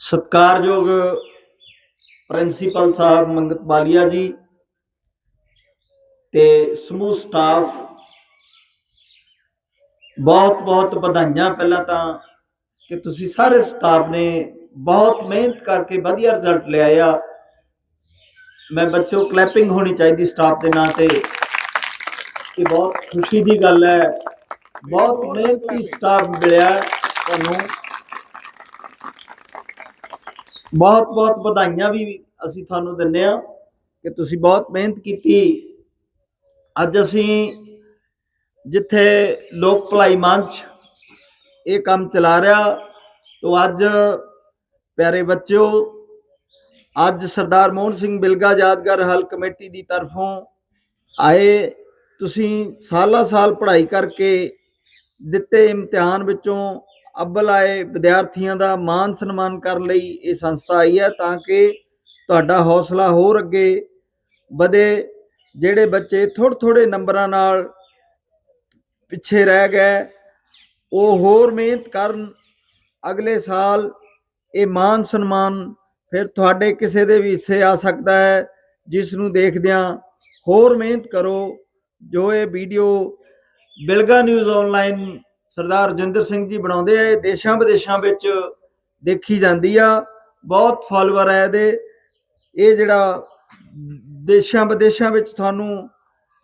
ਸਤਿਕਾਰਯੋਗ ਪ੍ਰਿੰਸੀਪਲ ਸਾਹਿਬ ਮੰਗਤ ਬਾਲੀਆ ਜੀ ਤੇ ਸਮੂਹ ਸਟਾਫ ਬਹੁਤ ਬਹੁਤ ਵਧਾਈਆਂ। ਪਹਿਲਾਂ ਤਾਂ ਕਿ ਤੁਸੀਂ ਸਾਰੇ ਸਟਾਫ ਨੇ ਬਹੁਤ ਮਿਹਨਤ ਕਰਕੇ ਵਧੀਆ ਰਿਜ਼ਲਟ ਲਿਆਇਆ ਮੈਂ ਬੱਚੋ ਕਲੈਪਿੰਗ ਹੋਣੀ ਚਾਹੀਦੀ ਸਟਾਫ ਦੇ ਨਾਂ ਤੇ। ਇਹ ਬਹੁਤ ਖੁਸ਼ੀ ਦੀ ਗੱਲ ਹੈ। ਬਹੁਤ ਮਿਹਨਤੀ ਸਟਾਫ ਮਿਲਿਆ ਤੁਹਾਨੂੰ। ਬਹੁਤ ਬਹੁਤ ਵਧਾਈਆਂ ਵੀ ਅਸੀਂ ਤੁਹਾਨੂੰ ਦਿੰਨੇ ਆ ਕਿ ਤੁਸੀਂ ਬਹੁਤ ਮਿਹਨਤ ਕੀਤੀ। ਅੱਜ ਅਸੀਂ ਜਿੱਥੇ ਲੋਕ ਭਲਾਈ ਮੰਚ ਇਹ ਕੰਮ ਚਲਾ ਰਿਹਾ, ਤੋਂ ਅੱਜ ਪਿਆਰੇ ਬੱਚਿਓ, ਅੱਜ ਸਰਦਾਰ ਮੋਹਨ ਸਿੰਘ ਬਿਲਗਾ ਯਾਦਗਾਰ ਹਲ ਕਮੇਟੀ ਦੀ ਤਰਫੋਂ ਆਏ, ਤੁਸੀਂ ਸਾਲਾ ਸਾਲ ਪੜ੍ਹਾਈ ਕਰਕੇ ਦਿੱਤੇ ਇਮਤਿਹਾਨ ਵਿੱਚੋਂ ਅੱਵਲ ਆਏ ਵਿਦਿਆਰਥੀਆਂ ਦਾ ਮਾਨ ਸਨਮਾਨ ਕਰਨ ਲਈ ਇਹ ਸੰਸਥਾ ਆਈ ਹੈ ਤਾਂ ਕਿ ਤੁਹਾਡਾ ਹੌਸਲਾ ਹੋਰ ਅੱਗੇ ਵਧੇ, ਜਿਹੜੇ ਬੱਚੇ ਥੋੜ੍ਹੇ ਥੋੜ੍ਹੇ ਨੰਬਰਾਂ ਨਾਲ ਪਿੱਛੇ ਰਹਿ ਗਏ, ਉਹ ਹੋਰ ਮਿਹਨਤ ਕਰਨ, ਅਗਲੇ ਸਾਲ ਇਹ ਮਾਨ ਸਨਮਾਨ ਫਿਰ ਤੁਹਾਡੇ ਕਿਸੇ ਦੇ ਵੀ ਹਿੱਸੇ ਆ ਸਕਦਾ ਹੈ, ਜਿਸ ਨੂੰ ਦੇਖਦਿਆਂ ਹੋਰ ਮਿਹਨਤ ਕਰੋ, ਜੋ ਇਹ video Bilga news online Sardar Rajinder Singh ji ਬਣਾਉਂਦੇ ਆ, ਇਹ ਦੇਸ਼ਾਂ ਵਿਦੇਸ਼ਾਂ ਵਿੱਚ ਦੇਖੀ ਜਾਂਦੀ ਆ, ਬਹੁਤ ਫਾਲੋਅਰ ਹੈ ਇਹਦੇ। ਇਹ ਜਿਹੜਾ ਦੇਸ਼ਾਂ ਵਿਦੇਸ਼ਾਂ ਵਿੱਚ ਤੁਹਾਨੂੰ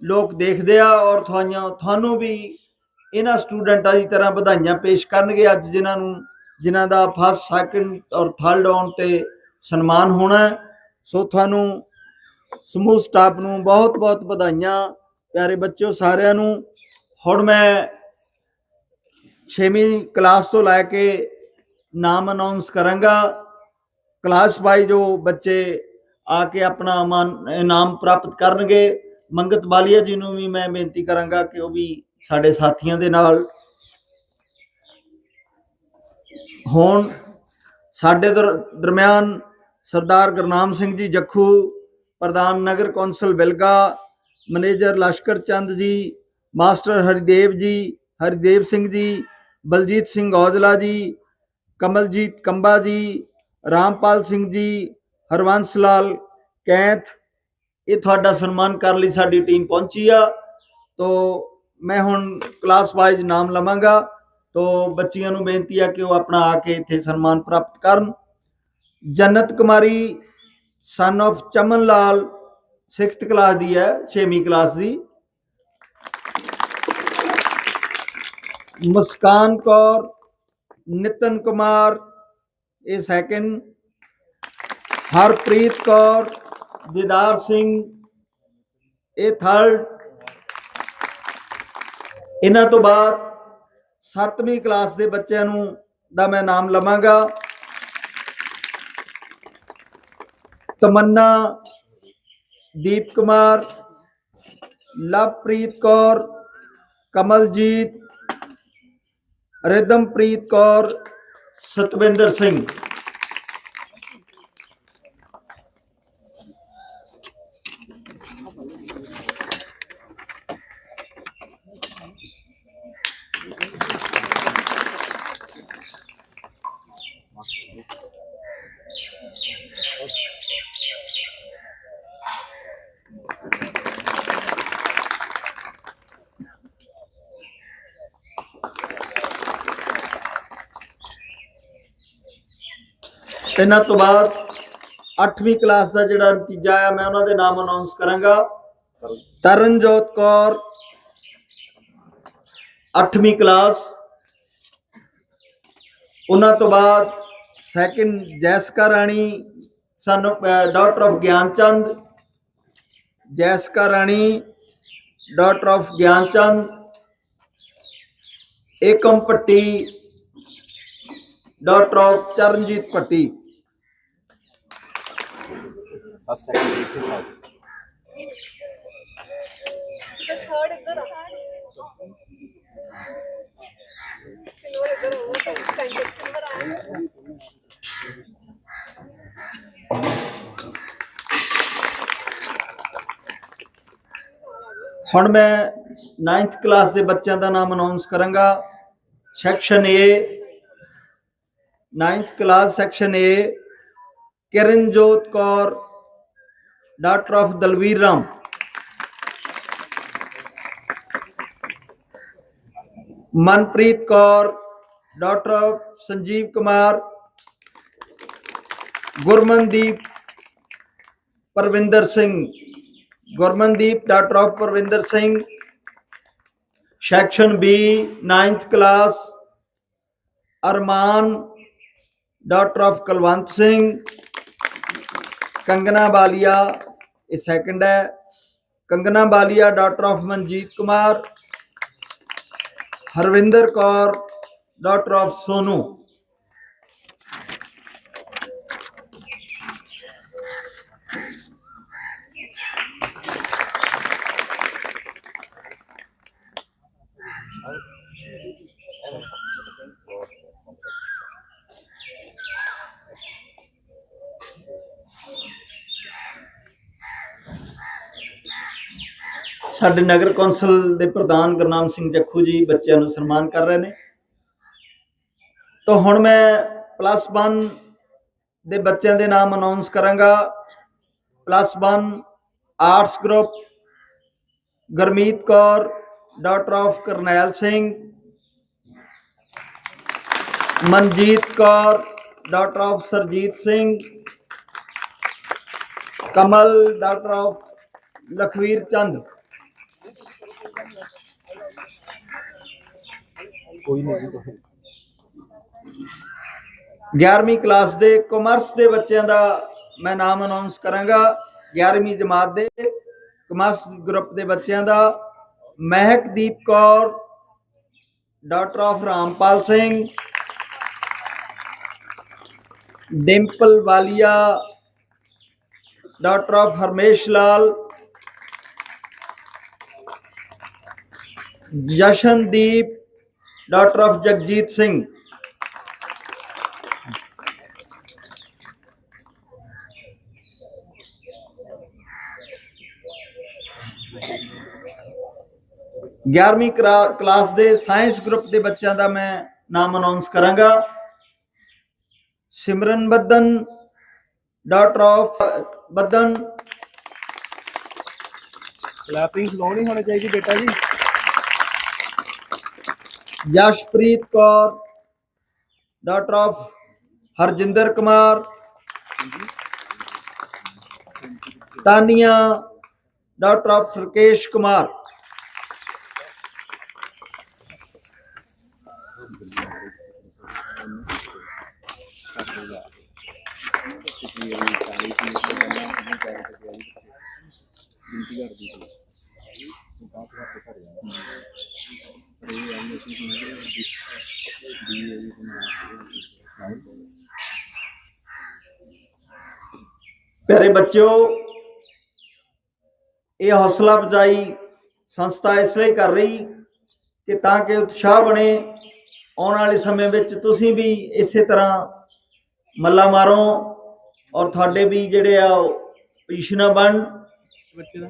ਲੋਕ ਦੇਖਦੇ ਆ ਔਰ ਤੁਹਾਨੂੰ ਤੁਹਾਨੂੰ ਵੀ ਇਹਨਾਂ ਸਟੂਡੈਂਟਾਂ ਦੀ ਤਰ੍ਹਾਂ ਵਧਾਈਆਂ ਪੇਸ਼ ਕਰਨਗੇ ਅੱਜ ਜਿਨ੍ਹਾਂ ਨੂੰ, ਜਿਨ੍ਹਾਂ ਦਾ ਫਸਟ ਸੈਕੰਡ ਔਰ ਥਰਡ ਆਉਣ ਤੇ ਸਨਮਾਨ ਹੋਣਾ ਸੋ ਤੁਹਾਨੂੰ ਸਮੂਹ ਸਟਾਫ ਨੂੰ ਬਹੁਤ ਬਹੁਤ ਵਧਾਈਆਂ, ਪਿਆਰੇ ਬੱਚਿਓ ਸਾਰਿਆਂ ਨੂੰ। ਹੁਣ ਮੈਂ 6ਵੀਂ ਕਲਾਸ ਤੋਂ ਲੈ ਕੇ ਨਾਮ ਅਨਾਉਂਸ ਕਰਾਂਗਾ। ਕਲਾਸ ਵਾਈ ਜੋ ਬੱਚੇ ਆ ਕੇ ਆਪਣਾ ਮਾਨ- ਇਨਾਮ ਪ੍ਰਾਪਤ ਕਰਨਗੇ, ਮੰਗਤ ਬਾਲੀਆ ਜੀ ਨੂੰ ਵੀ ਮੈਂ ਬੇਨਤੀ ਕਰਾਂਗਾ ਕਿ ਉਹ ਵੀ ਸਾਡੇ ਸਾਥੀਆਂ ਦੇ ਨਾਲ ਹੁਣ। ਸਾਡੇ ਦਰ- ਦਰਮਿਆਨ ਸਰਦਾਰ ਗੁਰਨਾਮ ਸਿੰਘ ਜੀ ਜੱਖੂ, ਪ੍ਰਧਾਨ ਨਗਰ council Bilga, manager Lashkar Chand ji, master Haridev ਜੀ, ਹਰੀਦੇਵ ਸਿੰਘ ਜੀ ਬਲਜੀਤ ਸਿੰਘ ਔਜਲਾ ਜੀ, ਕਮਲਜੀਤ ਕੰਬਾ ਜੀ, ਰਾਮਪਾਲ ਸਿੰਘ ਜੀ, ਹਰਵੰਸ ਲਾਲ, ਕੈਂਥ, ਇਹ ਤੁਹਾਡਾ ਸਨਮਾਨ ਕਰਨ ਲਈ ਸਾਡੀ ਟੀਮ ਪਹੁੰਚੀ ਆ। ਤੋ ਮੈਂ ਹੁਣ ਕਲਾਸ ਵਾਈਜ਼ ਨਾਮ ਲਵਾਂਗਾ। ਤੋ ਬੱਚੀਆਂ ਨੂੰ ਬੇਨਤੀ ਆ ਕਿ ਉਹ ਆਪਣਾ ਆ ਕੇ ਇੱਥੇ ਸਨਮਾਨ ਪ੍ਰਾਪਤ ਕਰਨ। Jannat Kumari son of Chaman Lal 6th class ਦੀ ਹੈ 6ਵੀਂ ਕਲਾਸ ਦੀ। ਮੁਸਕਾਨ ਕੌਰ, ਨਿਤਨ ਕੁਮਾਰ, ਇਹ ਸੈਕਿੰਡ ਹਰਪ੍ਰੀਤ ਕੌਰ, ਦਿਦਾਰ ਸਿੰਘ, ਇਹ ਥਰਡ ਇਹਨਾਂ ਤੋਂ ਬਾਅਦ 7ਵੀਂ ਕਲਾਸ ਦੇ ਬੱਚਿਆਂ ਨੂੰ ਦਾ ਮੈਂ ਨਾਮ ਲਵਾਂਗਾ। ਤਮੰਨਾ, ਦੀਪ ਕੁਮਾਰ, ਲਵਪ੍ਰੀਤ ਕੌਰ, ਕਮਲਜੀਤ ਰਿਦਮਪ੍ਰੀਤ ਕੌਰ ਸਤਵਿੰਦਰ ਸਿੰਘ। ਇਹਨਾਂ ਤੋਂ ਬਾਅਦ 8ਵੀਂ ਕਲਾਸ ਦਾ ਜਿਹੜਾ ਨਤੀਜਾ ਆ ਮੈਂ ਉਹਨਾਂ ਦੇ ਨਾਮ ਅਨਾਉਂਸ ਕਰਾਂਗਾ। ਤਰਨਜੋਤ ਕੌਰ 8ਵੀਂ ਕਲਾਸ। ਉਹਨਾਂ ਤੋਂ ਬਾਅਦ ਸੈਕਿੰਡ ਜੈਸਕਾ ਰਾਣੀ ਸਾਨੂੰ daughter of Gyanchand. Jessica Rani daughter of Gyanchand. Ekam Patti daughter of Charanjit Patti first second ਇੱਥੇ ਖਾ The third ਇੱਧਰ ਆ ਸਿਲਵਰ ਇੱਧਰ ਹੋਊਗਾ ਸੈਂਟਰ ਸਿਲਵਰ ਆਇਆ ਹੁਣ ਮੈਂ 9th ਕਲਾਸ ਦੇ ਬੱਚਿਆਂ ਦਾ ਨਾਮ ਅਨਾਉਂਸ ਕਰਾਂਗਾ। Section A 9th class section A, Kiranjot Kaur daughter of Dalvir Ram Manpreet Kaur daughter of Sanjeev Kumar Gurmandeep Parvinder Singh Gurmandeep daughter of Parvinder Singh section B 9th class Arman daughter of Kulwant Singh Kangana Balia ਇਹ second ਹੈ Kangana Balia daughter of Manjit Kumar Harvinder Kaur daughter of Sonu. ਸਾਡੇ ਨਗਰ council ਦੇ ਪ੍ਰਧਾਨ ਗੁਰਨਾਮ ਸਿੰਘ ਜੱਖੂ ਜੀ ਬੱਚਿਆਂ ਨੂੰ ਸਨਮਾਨ ਕਰ ਰਹੇ ਨੇ। ਤਾਂ ਹੁਣ ਮੈਂ ਪਲੱਸ 1 ਦੇ ਬੱਚਿਆਂ ਦੇ ਨਾਮ ਅਨਾਉਂਸ ਕਰਾਂਗਾ। Plus 1 arts group Gurmeet Kaur daughter of Karnail Singh, Manjit Kaur daughter of Surjit Singh, Kamal daughter of Lakhvir Chand. ਕੋਈ ਨਹੀਂ ਕੋਈ 11ਵੀਂ ਕਲਾਸ ਦੇ ਕਮਰਸ ਦੇ ਬੱਚਿਆਂ ਦਾ ਮੈਂ ਨਾਮ ਅਨਾਉਂਸ ਕਰਾਂਗਾ। 11ਵੀਂ ਜਮਾਤ ਦੇ ਕਮਰਸ ਗਰੁੱਪ ਦੇ ਬੱਚਿਆਂ ਦਾ Mehakdeep Kaur daughter of Rampal Singh, Dimple Walia daughter of Harmesh Lal, Jashandeep daughter of Jagjit Singh. ਗਿਆਰਵੀਂ ਕਰਾ- ਕਲਾਸ ਦੇ ਸਾਇੰਸ ਗਰੁੱਪ ਦੇ ਬੱਚਿਆਂ ਦਾ ਮੈਂ ਨਾਮ ਅਨਾਉਂਸ ਕਰਾਂਗਾ। Simran Baddan, daughter of Baddan. Clapping slow ਨਹੀਂ ਹੋਣੀ ਚਾਹੀਦੀ ਬੇਟਾ ਜੀ। Yashpreet Kaur daughter of Harjinder Kumar Tania daughter of Rakesh Kumar. ਪਿਆਰੇ ਬੱਚਿਓ ਇਹ ਹੌਸਲਾ ਅਫਜ਼ਾਈ ਸੰਸਥਾ ਇਸ ਲਈ ਕਰ ਰਹੀ ਕਿ ਤਾਂ ਕਿ ਉਤਸ਼ਾਹ ਬਣੇ ਆਉਣ ਵਾਲੇ ਸਮੇਂ ਵਿੱਚ ਤੁਸੀਂ ਵੀ ਇਸੇ ਤਰ੍ਹਾਂ ਮੱਲਾ ਮਾਰੋ ਔਰ ਤੁਹਾਡੇ ਵੀ ਜਿਹੜੇ ਆ ਪੋਜੀਸ਼ਨਾਂ ਬਣ ਬੱਚੇ ਦਾ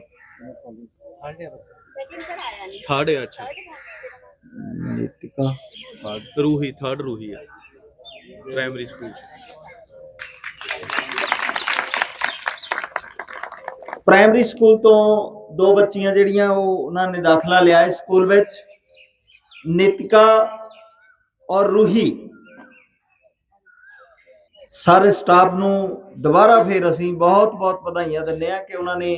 ਥਰਡ ਹੈ ਅੱਛਾ ਨੀਤਿਕਾ ਥਰਡ ਰੂਹੀ ਥਰਡ ਰੂਹੀ ਹੈ ਪ੍ਰਾਇਮਰੀ ਸਕੂਲ ਪ੍ਰਾਇਮਰੀ ਸਕੂਲ ਤੋਂ ਦੋ ਬੱਚੀਆਂ ਜਿਹੜੀਆਂ ਉਹ ਉਹਨਾਂ ਨੇ ਦਾਖਲਾ ਲਿਆ ਇਸ ਸਕੂਲ ਵਿੱਚ। ਨਿਤਿਕਾ ਔਰ ਰੂਹੀ। ਸਾਰੇ ਸਟਾਫ ਨੂੰ ਦੁਬਾਰਾ ਫੇਰ ਅਸੀਂ ਬਹੁਤ ਬਹੁਤ ਵਧਾਈਆਂ ਦਿੰਦੇ ਆ ਕਿ ਉਹਨਾਂ ਨੇ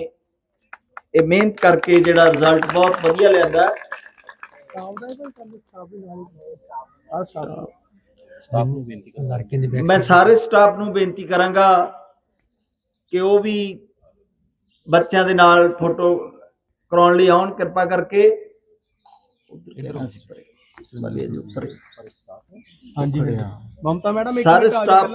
ਇਹ ਮਿਹਨਤ ਕਰਕੇ ਜਿਹੜਾ ਰਿਜ਼ਲਟ ਬਹੁਤ ਵਧੀਆ ਲਿਆਂਦਾ ਹੈ। ਸਟਾਫ ਨੂੰ ਬੇਨਤੀ ਕਰਦਾ ਮੈਂ ਸਾਰੇ ਸਟਾਫ ਨੂੰ ਬੇਨਤੀ ਕਰਾਂਗਾ ਕਿ ਉਹ ਵੀ ਬੱਚਿਆਂ ਦੇ ਨਾਲ ਫੋਟੋ ਕਰਾਉਣ ਲਈ ਆਉਣ ਕਿਰਪਾ ਕਰਕੇ। ਹਾਂਜੀ। ਮਮਤਾ ਮੈਡਮ ਸਾਰੇ ਸਟਾਫ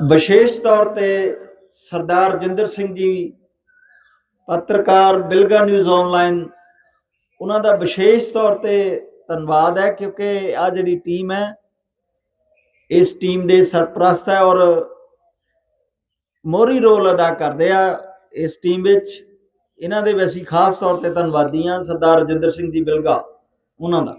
ਵਿਸ਼ੇਸ਼ ਤੌਰ ਤੇ ਸਰਦਾਰ ਜਿੰਦਰ ਸਿੰਘ ਜੀ, ਪੱਤਰਕਾਰ ਬਿਲਗਾ ਨਿਊਜ਼ ਆਨਲਾਈਨ ਉਹਨਾਂ ਦਾ ਵਿਸ਼ੇਸ਼ ਤੌਰ ਤੇ ਧੰਨਵਾਦ ਹੈ ਕਿਉਂਕਿ ਆ ਜਿਹੜੀ ਟੀਮ ਹੈ, ਇਸ ਟੀਮ ਦੇ ਸਰਪ੍ਰਸਤ ਹੈ ਔਰ ਮੋਰੀ ਰੋਲ ਅਦਾ ਕਰਦੇ ਆ ਇਸ ਟੀਮ ਵਿੱਚ। ਇਹਨਾਂ ਦੇ ਵੀ ਅਸੀਂ ਖਾਸ ਤੌਰ ਤੇ ਧੰਨਵਾਦੀ ਹਾਂ ਸਰਦਾਰ ਰਜਿੰਦਰ ਸਿੰਘ ਜੀ ਬਿਲਗਾ, ਉਹਨਾਂ ਦਾ।